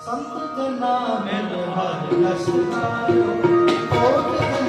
ਸੰਤ ਜਨਾ ਮਿਲ ਹਰ ਦਸਨਾਇਓ ਕੋਟ